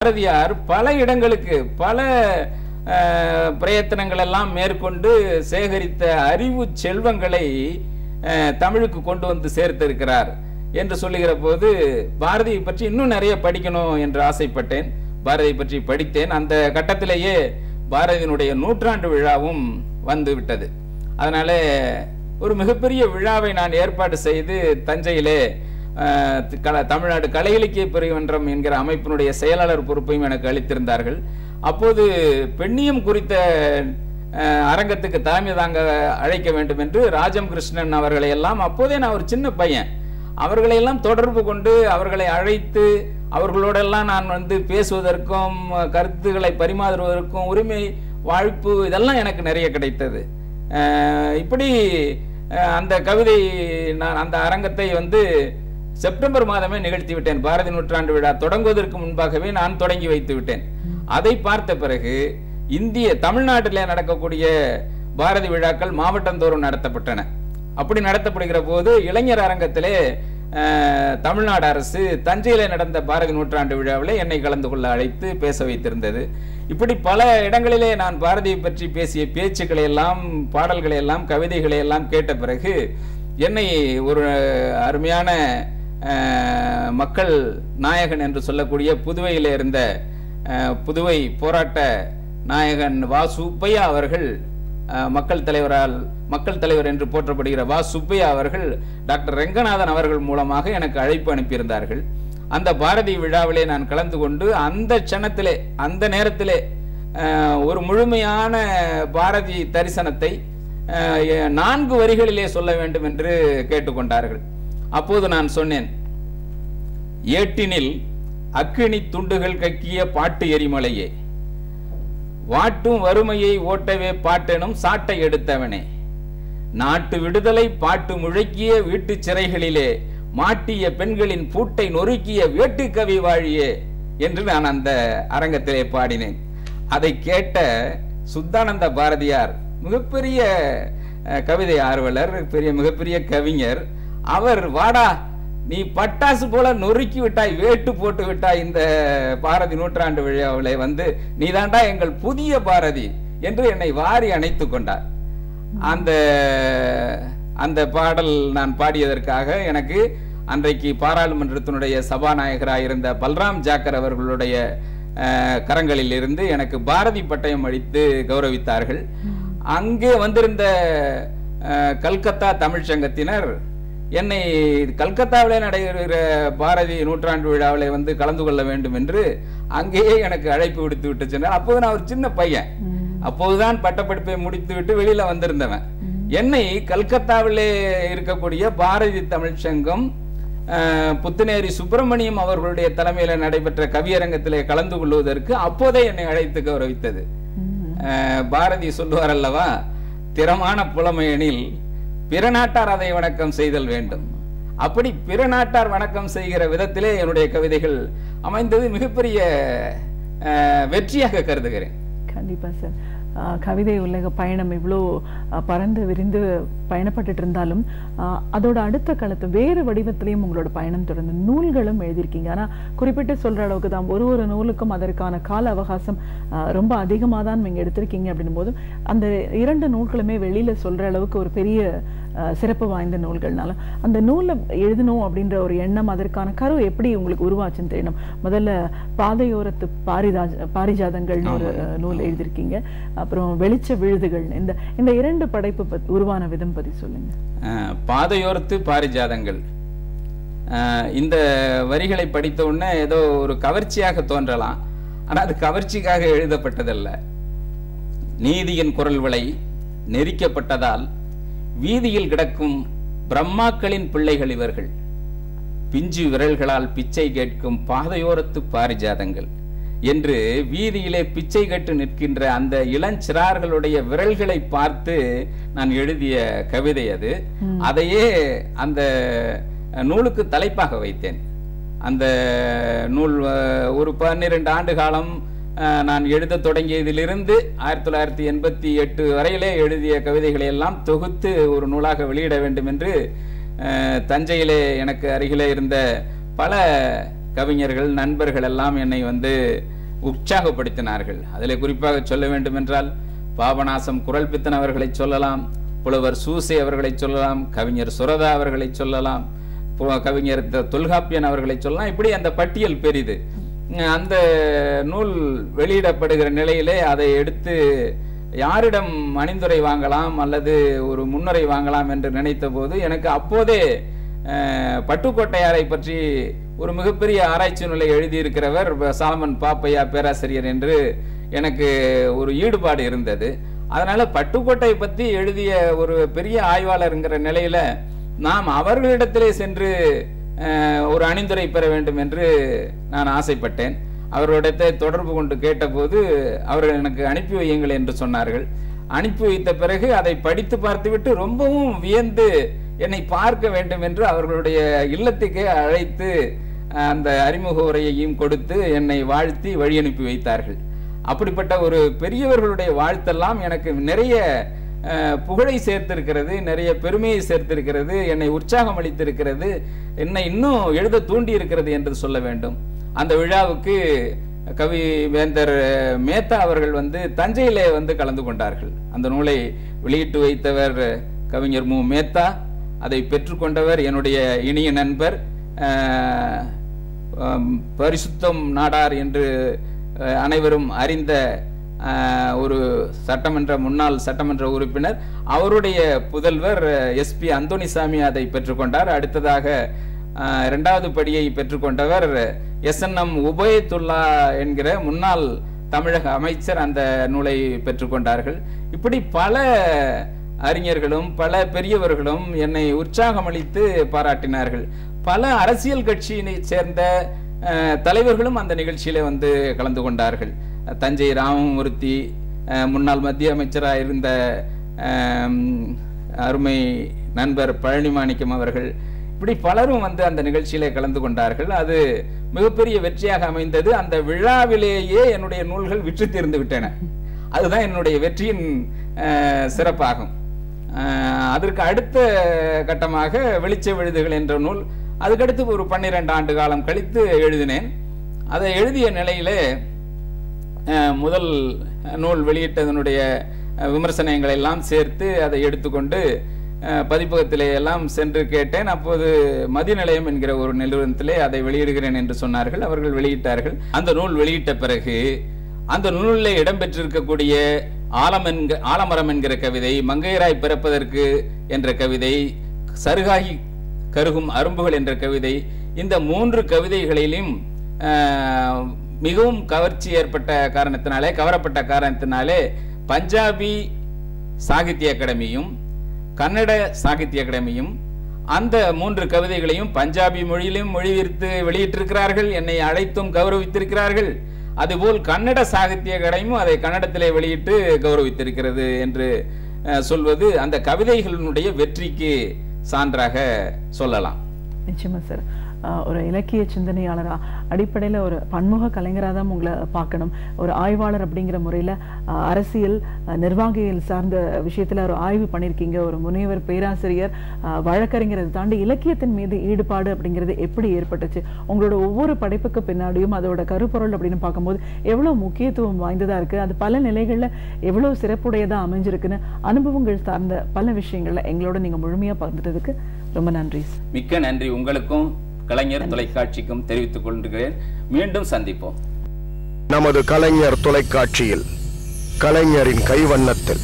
பாரதியார் பல இடங்களுக்கு பல பிரயத்தனங்கள் எல்லாம் மேற்கொண்டு சேகரித்த அறிவு செல்வங்களை தமிழுக்கு கொண்டு வந்து சேர்த்திருக்கிறார் என்று சொல்லுகிற போது பாரதியை பற்றி இன்னும் நிறைய படிக்கணும் என்று ஆசைப்பட்டேன். பாரதியை பற்றி படித்தேன். அந்த கட்டத்திலேயே பாரதியினுடைய நூற்றாண்டு விழாவும் வந்து விட்டது அதனால ஒரு மிகப்பெரிய விழாவை நான் ஏற்பாடு செய்து தஞ்சையிலே தமிழ்நாடு கலை இலக்கிய பிரிவன்றம் என்கிற அமைப்பினுடைய செயலாளர் பொறுப்பையும் எனக்கு அளித்திருந்தார்கள். அப்போது பெண்ணியம் குறித்த அரங்கத்துக்கு தலைமை தாங்க அழைக்க வேண்டும் என்று ராஜம் கிருஷ்ணன் அவர்களை எல்லாம் அப்போதே நான் ஒரு சின்ன பையன். அவர்களை எல்லாம் தொடர்பு கொண்டு அவர்களை அழைத்து அவர்களோடெல்லாம் நான் வந்து பேசுவதற்கும் கருத்துக்களை பரிமாறுவதற்கும் உரிமை வாழ்ப்பு இதெல்லாம் எனக்கு நிறைய கிடைத்தது. இப்படி அந்த கவிதை நான் அந்த அரங்கத்தை வந்து செப்டம்பர் மாதமே நிகழ்த்தி விட்டேன். பாரதி நூற்றாண்டு விழா தொடங்குவதற்கு முன்பாகவே நான் தொடங்கி வைத்து விட்டேன். அதை பார்த்த பிறகு இந்திய தமிழ்நாட்டிலே நடக்கக்கூடிய பாரதி விழாக்கள் மாவட்டந்தோறும் நடத்தப்பட்டன. அப்படி நடத்தப்படுகிற போது இளைஞர் அரங்கத்திலே தமிழ்நாடு அரசு தஞ்சையில் நடந்த பாரதி நூற்றாண்டு விழாவிலே என்னை கலந்து கொள்ள அழைத்து பேச வைத்திருந்தது. இப்படி பல இடங்களிலே நான் பாரதியை பற்றி பேசிய பேச்சுக்களை எல்லாம் பாடல்களை எல்லாம் கவிதைகளை எல்லாம் கேட்ட பிறகு என்னை ஒரு அருமையான மக்கள் நாயகன் என்று சொல்லக்கூடிய புதுவையில் இருந்த புதுவை போராட்ட நாயகன் வா சுப்பையா அவர்கள் மக்கள் தலைவரால் மக்கள் தலைவர் என்று போற்றப்படுகிற வா சுப்பையா அவர்கள் டாக்டர் ரெங்கநாதன் அவர்கள் மூலமாக எனக்கு அழைப்பு அனுப்பியிருந்தார்கள். அந்த பாரதி விழாவிலே நான் கலந்து கொண்டு அந்த க்ஷணத்திலே அந்த நேரத்திலே ஒரு முழுமையான பாரதி தரிசனத்தை நான்கு வரிகளிலே சொல்ல வேண்டும் என்று கேட்டுக்கொண்டார்கள். அப்போது நான் சொன்னேன் ஏட்டினில் அக்கினி துண்டுகள் கக்கிய பாட்டு எரிமலையே வாட்டும் வறுமையை ஓட்டவே பாட்டெனும் சாட்டை எடுத்தவனே நாட்டு விடுதலை பாட்டு முழக்கிய வீட்டு சிறைகளிலே மாட்டிய பெண்களின் பூட்டை நொறுக்கிய வேட்டுக்கவி வாழியே என்று நான் அந்த அரங்கத்திலே பாடினேன். அதை கேட்ட சுத்தானந்த பாரதியார் மிகப்பெரிய அஹ், கவிதை ஆர்வலர் பெரிய மிகப்பெரிய கவிஞர் அவர் வாடா நீ பட்டாசு போல நொறுக்கி விட்டாய் வேட்டு போட்டு விட்டாய் இந்த பாரதி நூற்றாண்டு விழாவிலே வந்து நீதாண்டா எங்கள் புதிய பாரதி என்று என்னை வாரி அணைத்துக் கொண்டார். அந்த அந்த பாடல் நான் பாடியதற்காக எனக்கு அன்றைக்கு பாராளுமன்றத்தினுடைய சபாநாயகராக இருந்த பல்ராம் ஜாக்கர் அவர்களுடைய கரங்களில் இருந்து எனக்கு பாரதி பட்டயம் அளித்து கௌரவித்தார்கள். அங்கே வந்திருந்த கல்கத்தா தமிழ்ச் சங்கத்தினர் என்னை கல்கத்தாவிலே நடைபெறுகிற பாரதி நூற்றாண்டு விழாவிலே வந்து கலந்து கொள்ள வேண்டும் என்று அங்கேயே எனக்கு அழைப்பு விடுத்து விட்டு சென்றார். அப்போது நான் ஒரு சின்ன பையன். அப்போதுதான் பட்டப்படிப்பை முடித்து விட்டு வெளியில வந்திருந்தவன். என்னை கல்கத்தாவிலே இருக்கக்கூடிய பாரதி தமிழ்ச் சங்கம் புத்துநேரி சுப்பிரமணியம் அவர்களுடைய தலைமையில நடைபெற்ற கவியரங்கத்திலே கலந்து கொள்வதற்கு அப்போதே என்னை அழைத்து கௌரவித்தது. பாரதி சொல்லுவார் அல்லவா திறமான புலமையெனில் பிற நாட்டார் அதை வணக்கம் செய்தல் வேண்டும். அப்படி பிற நாட்டார் வணக்கம் செய்கிற விதத்திலே என்னுடைய கவிதைகள் அமைந்தது மிகப்பெரிய வெற்றியாக கருதுகிறேன். கண்டிப்பா சார். கவிதை உலக பயணம் இவ்வளோ பறந்து விரிந்து பயணப்பட்டுட்டு இருந்தாலும் அதோட அடுத்த காலத்து வேறு வடிவத்திலையும் உங்களோட பயணம் தொடர்ந்து நூல்களும் எழுதியிருக்கீங்க. ஆனால் குறிப்பிட்டு சொல்ற அளவுக்கு தான் ஒரு ஒரு நூலுக்கும் அதற்கான கால அவகாசம் ரொம்ப அதிகமாக தான் நீங்க எடுத்திருக்கீங்க அப்படின்னும் போது அந்த இரண்டு நூல்களுமே வெளியில் சொல்ற அளவுக்கு ஒரு பெரிய சிறப்பு வாய்ந்த நூல்கள்னால. அந்த நூலை எழுதணும் அப்படின்ற ஒரு எண்ணம் அதற்கான கரு எப்படி உங்களுக்கு உருவாச்சுன்னு தெரியணும். முதல்ல பாதையோரத்து பாரிராஜ பாரிஜாதங்கள்னு ஒரு நூல் எழுதியிருக்கீங்க அப்புறம் வெளிச்ச விழுதுகள் இந்த இந்த இரண்டு படைப்பு உருவான விதம் பத்தி சொல்லுங்க. பாதையோரத்து பாரிஜாதங்கள். இந்த வரிகளை படித்த உடனே ஏதோ ஒரு கவர்ச்சியாக தோன்றலாம். ஆனா அது கவர்ச்சிக்காக எழுதப்பட்டதல்ல. நீதியின் குரல் விளை நெரிக்கப்பட்டதால் வீதியில் கிடக்கும் பிரம்மாக்களின் பிள்ளைகள் இவர்கள். பிஞ்சு விரல்களால் பிச்சை கேட்கும் பாதையோரத்து பாரிஜாதங்கள். என்று வீதியிலே பிச்சை கட்டு நிற்கின்ற அந்த இளஞ்சிறார்களுடைய விரல்களை பார்த்து நான் எழுதிய கவிதை அது. அதையே அந்த நூலுக்கு தலைப்பாக வைத்தேன். அந்த நூல் ஒரு பன்னிரண்டு ஆண்டு காலம் நான் எழுத தொடங்கியதிலிருந்து ஆயிரத்தி தொள்ளாயிரத்தி எண்பத்தி எட்டு வரையிலே எழுதிய கவிதைகளை எல்லாம் தொகுத்து ஒரு நூலாக வெளியிட வேண்டும் என்று தஞ்சையிலே எனக்கு அருகிலே இருந்த பல கவிஞர்கள் நண்பர்கள் எல்லாம் என்னை வந்து உற்சாகப்படுத்தினார்கள். அதில் குறிப்பாக சொல்ல வேண்டுமென்றால் பாபநாசம் குரல் பித்தன் அவர்களை சொல்லலாம் புலவர் சூசை அவர்களை சொல்லலாம் கவிஞர் சுரதா அவர்களை சொல்லலாம் பு- கவிஞர் தொல்காப்பியன் அவர்களை சொல்லலாம். இப்படி அந்த பட்டியல் பெரிது. அந்த நூல் வெளியிடப்படுகிற நிலையிலே அதை எடுத்து யாரிடம் அணிந்துரை வாங்கலாம் அல்லது ஒரு முன்னுரை வாங்கலாம் என்று நினைத்த போது எனக்கு அப்போதே பட்டுக்கோட்டையாரை பற்றி ஒரு மிகப்பெரிய ஆராய்ச்சி நிலை எழுதியிருக்கிறவர் சாலமன் பாப்பையா பேராசிரியர் என்று எனக்கு ஒரு ஈடுபாடு இருந்தது. அதனால் பட்டுக்கோட்டை பற்றி எழுதிய ஒரு பெரிய ஆய்வாளருங்கிற நிலையில் நாம் அவர்களிடத்திலே சென்று ஒரு அணிந்துரை பெற வேண்டும் என்று நான் ஆசைப்பட்டேன். அவர்களிடத்தை தொடர்பு கொண்டு கேட்டபோது அவர்கள் எனக்கு அனுப்பி வையுங்கள் என்று சொன்னார்கள். அனுப்பி வைத்த பிறகு அதை படித்து பார்த்துவிட்டு ரொம்பவும் வியந்து என்னை பார்க்க வேண்டும் என்று அவர்களுடைய இல்லத்துக்கே அழைத்து அந்த அறிமுக உரையையும் கொடுத்து என்னை வாழ்த்தி வழி அனுப்பி வைத்தார்கள். அப்படிப்பட்ட ஒரு பெரியவர்களுடைய வாழ்த்தெல்லாம் எனக்கு நிறைய புகழை சேர்த்திருக்கிறது நிறைய பெருமையை சேர்த்திருக்கிறது என்னை உற்சாகம் அளித்திருக்கிறது என்னை இன்னும் எழுத தூண்டி இருக்கிறது என்று சொல்ல வேண்டும். அந்த விழாவுக்கு கவி வேந்தர் மேத்தா அவர்கள் வந்து தஞ்சையிலே வந்து கலந்து கொண்டார்கள். அந்த நூலை வெளியிட்டு வைத்தவர் கவிஞர் மு. மேத்தா. அதை பெற்றுக்கொண்டவர் என்னுடைய இனிய நண்பர் பரிசுத்தம் நாடார் என்று அனைவரும் அறிந்த ஒரு சட்டமன்ற முன்னாள் சட்டமன்ற உறுப்பினர் அவருடைய புதல்வர் எஸ்பி அந்தோனிசாமி அதை பெற்றுக்கொண்டார். அடுத்ததாக இரண்டாவது படியை பெற்றுக்கொண்டவர் எஸ் என் எம் உபயத்துல்லா என்கிற முன்னாள் தமிழக அமைச்சர் அந்த நூலை பெற்றுக்கொண்டார்கள். இப்படி பல அறிஞர்களும் பல பெரியவர்களும் என்னை உற்சாகமளித்து பாராட்டினார்கள். பல அரசியல் கட்சியினை சேர்ந்த தலைவர்களும் அந்த நிகழ்ச்சியில வந்து கலந்து கொண்டார்கள். தஞ்சை ராமமூர்த்தி முன்னாள் மத்திய அமைச்சராக இருந்த அருமை நண்பர் பழனிமாணிக்கம் அவர்கள். இப்படி பலரும் வந்து அந்த நிகழ்ச்சியிலே கலந்து கொண்டார்கள். அது மிகப்பெரிய வெற்றியாக அமைந்தது. அந்த விழாவிலேயே என்னுடைய நூல்கள் விற்று தீர்ந்து விட்டன. அதுதான் என்னுடைய வெற்றியின் சிறப்பாகும். அதற்கு அடுத்த கட்டமாக வெளிச்ச விழுதுகள் என்ற நூல் அதுக்கடுத்து ஒரு பன்னிரெண்டு ஆண்டு காலம் கழித்து எழுதினேன். அதை எழுதிய நிலையிலே முதல் நூல் வெளியிட்டதனுடைய அஹ், விமர்சனங்களை எல்லாம் சேர்த்து அதை எடுத்துக்கொண்டு பதிப்பகத்திலே எல்லாம் சென்று கேட்டேன். அப்போது மதிநிலையம் என்கிற ஒரு நிறுவனத்திலே அதை வெளியிடுகிறேன் என்று சொன்னார்கள். அவர்கள் வெளியிட்டார்கள். அந்த நூல் வெளியிட்ட பிறகு அந்த நூலில் இடம்பெற்றிருக்கக்கூடிய ஆலம் என்க ஆலமரம் என்கிற கவிதை மங்கையராய் பிறப்பதற்கு என்ற கவிதை சருகாகி கருகும் அரும்புகள் என்ற கவிதை இந்த மூன்று கவிதைகளிலும் மிகவும் கவர்ச்சி ஏற்பட்ட காரணத்தினாலே கவரப்பட்ட காரணத்தினாலே பஞ்சாபி சாகித்ய அகாடமியும் கன்னட சாகித்ய அகாடமியும் அந்த மூன்று கவிதைகளையும் பஞ்சாபி மொழியிலும் மொழிபெயர்த்து வெளியிட்டிருக்கிறார்கள். என்னை அழைத்தும் கௌரவித்திருக்கிறார்கள். அதுபோல் கன்னட சாகித்ய அகாடமியும் அதை கன்னடத்திலே வெளியிட்டு கௌரவித்திருக்கிறது என்று சொல்வது அந்த கவிதைகளினுடைய வெற்றிக்கு சான்றாக சொல்லலாம். நிச்சயமா சார். ஒரு இலக்கிய சிந்தனையாளரா அடிப்படையில ஒரு பன்முக கலைஞரா தான் உங்களை பார்க்கணும். ஒரு ஆய்வாளர் அப்படிங்கிற முறையில அரசியல் நிர்வாகிகள் சார்ந்த விஷயத்துல ஒரு ஆய்வு பண்ணியிருக்கீங்க ஒரு முனைவர் பேராசிரியர் வழக்கறிஞரை தாண்டி இலக்கியத்தின் மீது ஈடுபாடு அப்படிங்கிறது எப்படி ஏற்பட்டுச்சு? உங்களோட ஒவ்வொரு படைப்புக்கு பின்னாடியும் அதோட கருப்பொருள் அப்படின்னு பார்க்கும்போது எவ்வளோ முக்கியத்துவம் வாய்ந்ததா இருக்கு? அது பல நிலைகள்ல எவ்வளவு சிறப்புடையதா அமைஞ்சிருக்குன்னு அனுபவங்கள் சார்ந்த பல விஷயங்கள்ல எங்களோட நீங்க முழுமையா பகிர்ந்ததுக்கு ரொம்ப நன்றி மிக்க நன்றி உங்களுக்கும். கலைஞர் தொலைக்காட்சிக்கும் தெரிவித்துக் கொள்கிறேன். மீண்டும் சந்திப்போம். நமது கலைஞர் தொலைக்காட்சியில் கலைஞரின் கைவண்ணத்தில்.